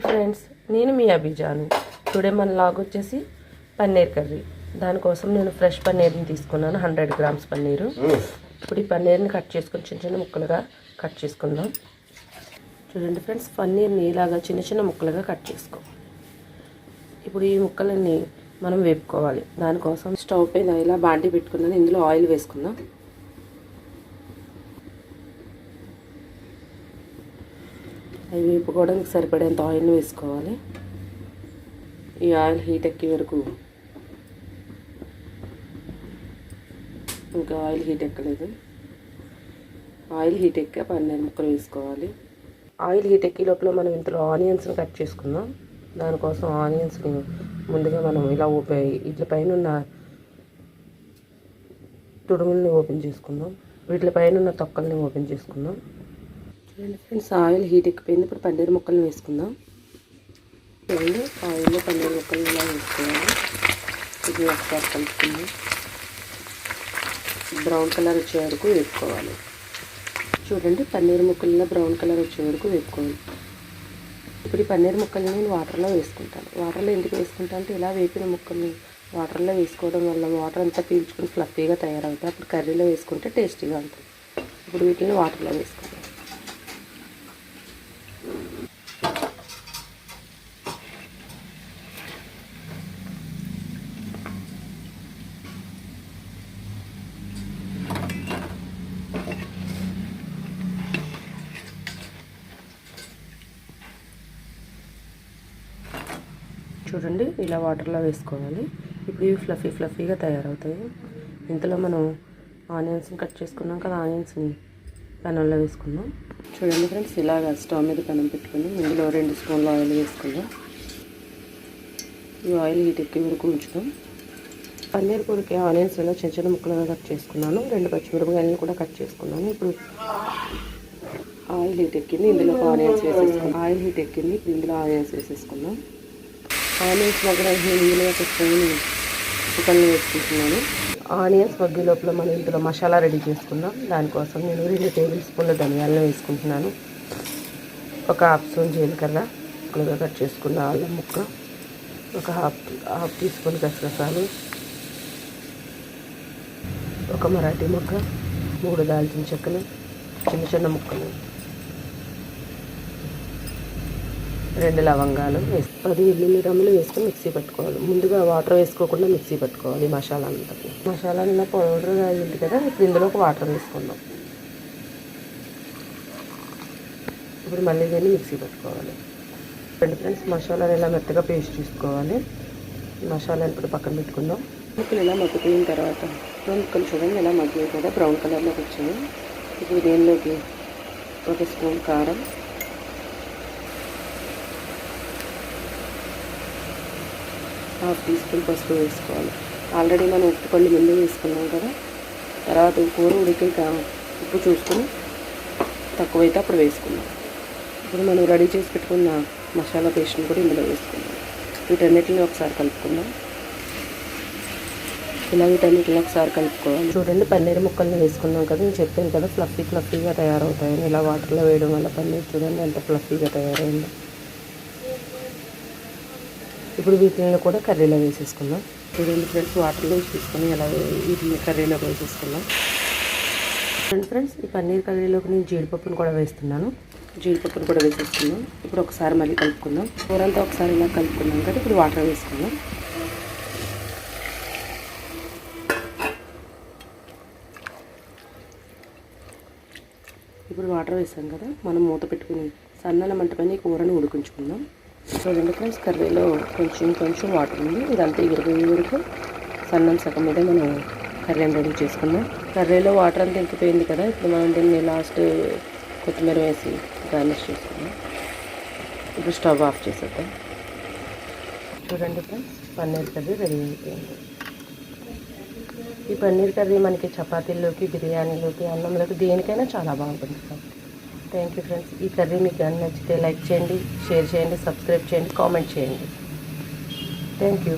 Hi friends నేను మీ అభిజాను. Today మన log వచ్చేసి పన్నీర్ కర్రీ. దానికోసం నేను ఫ్రెష్ పన్నీర్ని తీసుకున్నాను హండ్రెడ్ గ్రామ్స్ పన్నీరు. ఇప్పుడు ఈ పన్నీర్ని కట్ చేసుకుని చిన్న చిన్న ముక్కలుగా కట్ చేసుకుందాం. చూడండి ఫ్రెండ్స్ పన్నీర్ని ఇలాగా చిన్న చిన్న ముక్కలుగా కట్ చేసుకో. ఇప్పుడు ఈ ముక్కలన్నీ మనం వేపుకోవాలి. దానికోసం స్టవ్ పైన ఇలా బాండి పెట్టుకున్నాను ఇందులో ఆయిల్ వేసుకుందాం. అవి వేపుకోవడానికి సరిపడేంత ఆయిల్ని వేసుకోవాలి. ఈ ఆయిల్ హీట్ ఎక్కే వరకు ఇంకా ఆయిల్ హీట్ ఎక్కలేదు. ఆయిల్ హీట్ ఎక్కే పన్నెండు ముక్కలు వేసుకోవాలి. ఆయిల్ హీట్ ఎక్కే లోపల మనం ఇంతలో ఆనియన్స్ని కట్ చేసుకుందాం. దానికోసం ఆనియన్స్ని ముందుగా మనం ఇలా ఓపెన్ వీటి పైన ఉన్న తుడుముల్ని ఓపెన్ చేసుకుందాం. వీటి పైన ఉన్న తొక్కల్ని ఓపెన్ చేసుకుందాం. చూడండి ఫ్రెండ్స్ ఆయిల్ హీట్ ఎక్కిపోయింది. ఇప్పుడు పన్నీర్ ముక్కలు వేసుకుందాం. చూడండి ఆయిల్లో పన్నీర్ ముక్కలు ఇలా వేసుకోవాలి ఇది ఒకసారి కలుపుకుందాం. బ్రౌన్ కలర్ వచ్చే వరకు వేపుకోవాలి. చూడండి పన్నీర్ ముక్కల్లో బ్రౌన్ కలర్ వచ్చే వరకు వేపుకోవాలి. ఇప్పుడు ఈ పన్నీర్ ముక్కల్ని నేను వాటర్లో వేసుకుంటాను. వాటర్లో ఎందుకు వేసుకుంటాను అంటే ఇలా వేపిన ముక్కల్ని వాటర్లో వేసుకోవడం వల్ల వాటర్ అంతా పీల్చుకుని ఫ్లఫీగా తయారవుతాయి. అప్పుడు కర్రీలో వేసుకుంటే టేస్టీగా ఉంటుంది. ఇప్పుడు వీటిని వాటర్లో వేసుకుంటాం చూడండి ఇలా వాటర్లో వేసుకోవాలి. ఇప్పుడు ఇవి ఫ్లఫీ ఫ్లఫీగా తయారవుతాయి. ఇంతలో మనం ఆనియన్స్ని కట్ చేసుకున్నాం కదా ఆనియన్స్ని పెనంలో వేసుకుందాం. చూడండి ఫ్రెండ్స్ ఇలాగ స్టవ్ మీద పెనం పెట్టుకుని ఇందులో రెండు స్పూన్ల ఆయిల్ వేసుకుందాం. ఈ ఆయిల్ హీట్ ఎక్కే వరకు ఉంచుదాం. పన్నీర్ కూరకి ఆనియన్స్ ఇలా చిన్న చిన్న ముక్కలుగా కట్ చేసుకున్నాను. రెండు పచ్చిమిరపకాయలను కూడా కట్ చేసుకున్నాను. ఇప్పుడు ఆయిల్ హీట్ ఎక్కింది ఇందులో ఆనియన్స్ వేసేసుకున్నాం. ఆయిల్ హీట్ ఎక్కింది ఇప్పుడు ఇందులో ఆనియన్స్ వేసేసుకుందాం ఆనియన్స్ మగ్గడానికి నేను ఇందులో పెట్టుకొని చికెన్ వేసుకుంటున్నాను ఆనియన్స్ మగ్గి లోపల మనం ఇందులో మసాలా రెడీ చేసుకుందాం. దానికోసం నేను రెండు టేబుల్ స్పూన్ల ధనియాలను వేసుకుంటున్నాను. ఒక హాఫ్ స్పూన్ జీలకర్ర ముక్కలుగా కట్ చేసుకున్న అల్లం ముక్క ఒక హాఫ్ హాఫ్ టీ స్పూన్ గసగసాలు ఒక మరాఠీ ముక్క మూడు దాల్చిన చెక్కలు చిన్న చిన్న ముక్కలు. రెండు లవంగాలు వేసి పది ఎనిమిది రమ్ములు వేసుకొని మిక్సీ పెట్టుకోవాలి. ముందుగా వాటర్ వేసుకోకుండా మిక్సీ పెట్టుకోవాలి మసాలా అంతా. మసాలా ఇలా పౌడర్ అయింది కదా ఇప్పుడు ఇందులో ఒక వాటర్ వేసుకుందాం ఇప్పుడు మళ్ళీ దీన్ని మిక్సీ పెట్టుకోవాలి. రెండు ఫ్రెండ్స్ మసాలాని ఇలా మెత్తగా పేస్ట్ తీసుకోవాలి మసాలాని ఇప్పుడు పక్కన పెట్టుకుందాం. ముక్కలు ఇలా మగ్గిపోయిన తర్వాత ముక్కలు చూడండి ఇలా మగ్గాయి కదా బ్రౌన్ కలర్లోకి వచ్చాయి. ఇప్పుడు దీనిలోకి ఒక స్పూన్ కారం హాఫ్ టీ స్పూన్ పసుపు వేసుకోవాలి. ఆల్రెడీ మనం ఉప్పు పళ్ళు ముందు వేసుకున్నాం కదా. తర్వాత కూర ఉడికాక ఉప్పు చూసుకుని తక్కువైతే అప్పుడు వేసుకుందాం. ఇప్పుడు మనం రెడీ చేసి పెట్టుకున్న మసాలా పేస్ట్ని కూడా ఇందులో వేసుకుందాం. వీటన్నిటిని ఒకసారి కలుపుకుందాం. ఇలా వీటన్నిటిని ఒకసారి కలుపుకోవాలి. చూడండి పన్నీర్ ముక్కల్ని వేసుకున్నాం కదా. నేను చెప్పాను కదా ఫ్లఫీ ఫ్లఫీగా తయారవుతాయని. ఇలా వాటర్లో వేయడం వల్ల పన్నీర్ చూడండి ఎంత ఫ్లఫీగా తయారైంది. ఇప్పుడు వీటిని కూడా కర్రీలో వేసేసుకుందాం. చూడండి ఫ్రెండ్స్ వాటర్లో తీసుకొని అలా వీటిని కర్రీలో వేసేసుకుందాం. చూడండి ఫ్రెండ్స్ ఈ పన్నీర్ కర్రీలోకి నేను జీడిపప్పును కూడా వేస్తున్నాను. జీడిపప్పును కూడా వేసేసుకుందాం. ఇప్పుడు ఒకసారి మళ్ళీ కలుపుకుందాం. కూరంతా ఒకసారి ఇలా కలుపుకున్నాం కదా ఇప్పుడు వాటర్ వేసుకుందాం. ఇప్పుడు వాటర్ వేసాం కదా మనం మూత పెట్టుకుని సన్నల మంట పైన ఈ కూరను ఉడికించుకుందాం. చూడండి ఫ్రెండ్స్ కర్రీలో కొంచెం కొంచెం వాటర్ ఉంది. ఇదంతా ఇరిపోయే వరకు సన్నం సగం మీద మనం కర్రీని రెడీ చేసుకుందాం. కర్రీలో వాటర్ అంతా ఇంకిపోయింది కదా ఇప్పుడు మనం దీన్ని లాస్ట్ కొత్తిమీర వేసి గార్నిష్ చేసుకుందాం. ఇప్పుడు స్టవ్ ఆఫ్ చేసేద్దాం. చూడండి ఫ్రెండ్స్ పన్నీర్ కర్రీ రెడీ అయిపోయింది. ఈ పన్నీర్ కర్రీ మనకి చపాతీల్లోకి బిర్యానీలోకి అన్నంలోకి దేనికైనా చాలా బాగుంటుంది. థ్యాంక్ యూ ఫ్రెండ్స్ ఈ కర్రీ మీకు అన్ని నచ్చితే లైక్ చేయండి షేర్ చేయండి సబ్స్క్రైబ్ చేయండి కామెంట్ చేయండి. Thank you